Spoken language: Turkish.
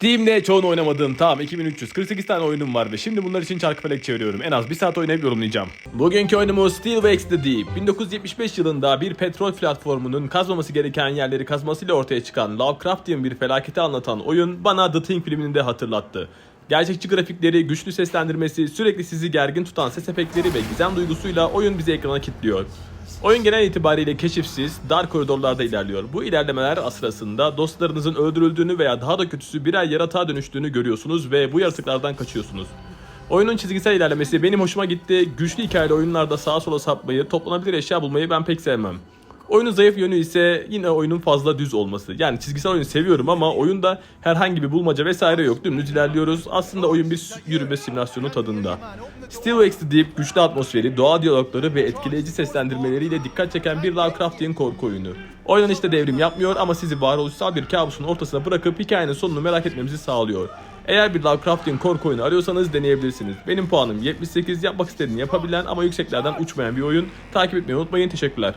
Steam'de çoğunu oynamadığım tamam 2348 tane oyunum var ve şimdi bunlar için çarkı felek çeviriyorum. En az bir saat oynayıp yorumlayacağım. Bugünkü oyunumuz Steel Wakes the Deep. 1975 yılında bir petrol platformunun kazmaması gereken yerleri kazmasıyla ortaya çıkan Lovecraftian bir felaketi anlatan oyun bana The Thing filmini de hatırlattı. Gerçekçi grafikleri, güçlü seslendirmesi, sürekli sizi gergin tutan ses efektleri ve gizem duygusuyla oyun bizi ekrana kilitliyor. Oyun genel itibariyle keşifsiz, dar koridorlarda ilerliyor. Bu ilerlemeler sırasında dostlarınızın öldürüldüğünü veya daha da kötüsü birer yaratığa dönüştüğünü görüyorsunuz ve bu yaratıklardan kaçıyorsunuz. Oyunun çizgisel ilerlemesi benim hoşuma gitti. Güçlü hikayeli oyunlarda sağa sola sapmayı, toplanabilir eşya bulmayı ben pek sevmem. Oyunun zayıf yönü ise yine oyunun fazla düz olması. Yani çizgisel oyunu seviyorum ama oyunda herhangi bir bulmaca vesaire yok. Dümdüz ilerliyoruz. Aslında oyun bir yürüme simülasyonu tadında. The Deep güçlü atmosferi, doğa diyalogları ve etkileyici seslendirmeleriyle dikkat çeken bir Lovecraftian korku oyunu. Oynanışta devrim yapmıyor ama sizi varoluşsal bir kabusun ortasına bırakıp hikayenin sonunu merak etmemizi sağlıyor. Eğer bir Lovecraftian korku oyunu arıyorsanız deneyebilirsiniz. Benim puanım 78, yapmak istediğini yapabilen ama yükseklerden uçmayan bir oyun. Takip etmeyi unutmayın, teşekkürler.